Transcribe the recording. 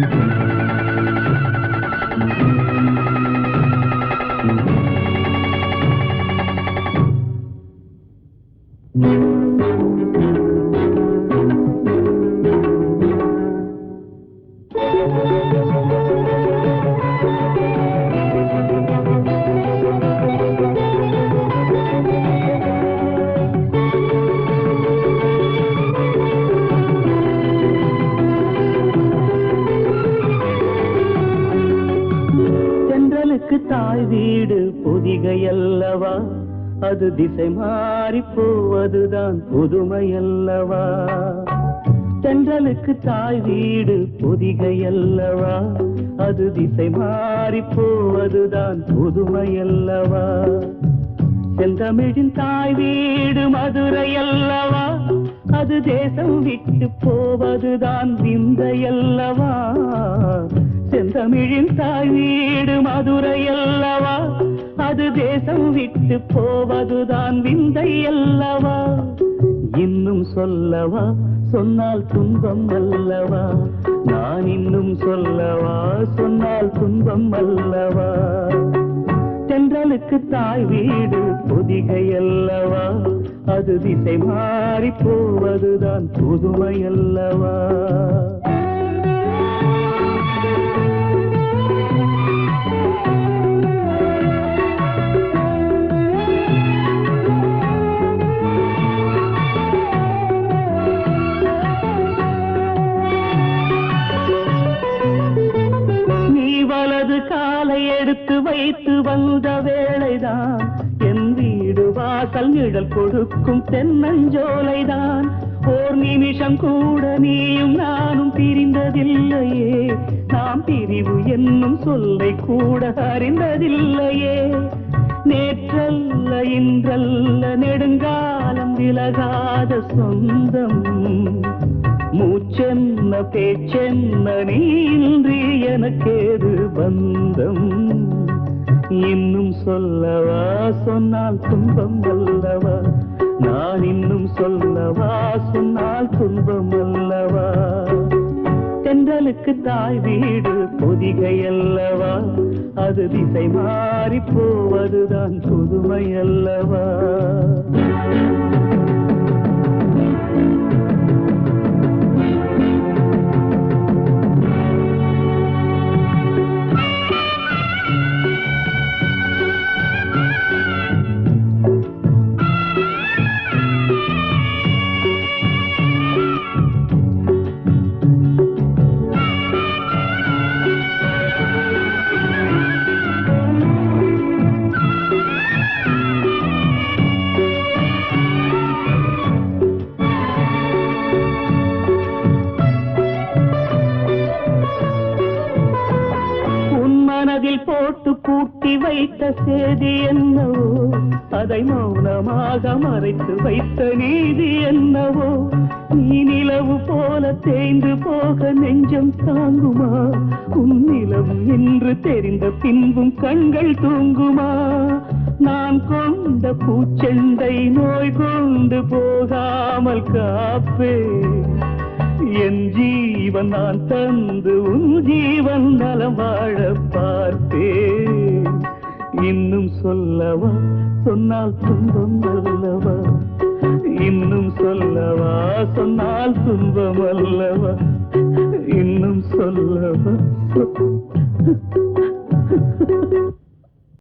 தென்றலுக்கு தாய் வீடு பொதிகையல்லவா? அது திசை மாறி போவதுதான் புதுமையல்லவா? தென்றலுக்கு தாய் வீடு பொதிகையல்லவா? அது திசை மாறி போவதுதான் புதுமையல்லவா? செந்தமிழின் தாய் வீடு மதுரையல்லவா? அது தேசம் விட்டு போவதுதான் விந்தையல்லவா? செந்தமிழின் தாய் வீடு மதுரையல்லவா? அது தேசம் விட்டு போவதுதான் விந்தையல்லவா இன்னும் சொல்லவா? சொன்னால் துன்பம் அல்லவா? நான் இன்னும் சொல்லவா? சொன்னால் துன்பம் அல்லவா? தென்றலுக்கு தாய் வீடு பொதிகை அல்லவா? அது திசை மாறி போவதுதான் புதுமை அல்லவா? வலது காலை எடுத்து வைத்து வந்த வேளைதான் என் வீடு வாசல் நிழல் கொடுக்கும் தென்னஞ்சோலைதான். ஓர் நிமிஷம் கூட நீயும் நானும் பிரிந்ததில்லையே. நாம் பிரிவு என்னும் சொல்லை கூட அறிந்ததில்லையே. நேற்றல்ல இன்றல்ல நெடுங்காலம் விலகாத சொந்தம். மூச்சென்ன பேச்சென்ன நீன்றி எனக்கேது பந்தம்? இன்னும் சொல்லவா சொன்னால் துன்பம் அல்லவா நான் இன்னும் சொல்லவா சொன்னால் துன்பம் அல்லவா தென்றலுக்கு தாய் வீடு பொதிகை அல்லவா அது திசை மாறி போவதுதான் புதுமை அல்லவா போட்டு பூட்டி வைத்த சேதி என்னவோ? அதை மௌனமாக மறைத்து வைத்த நீதி என்னவோ? நீ நிலவு போல தேய்ந்து போக நெஞ்சம் தாங்குமா? உன் நிலவு என்று தெரிந்த பின்பும் கண்கள் தூங்குமா? நான் கொண்ட பூச்செண்டை நோய் கொண்டு போகாமல் காப்பேன். ஜீவன் நான் தந்து உன் ஜீவன் நலம் வாழ பார்த்தேன். இன்னும் சொல்லவா? சொன்னால் துன்பம் அல்லவா? இன்னும் சொல்லவா? சொன்னால் துன்பம் அல்லவா? இன்னும் சொல்லவா?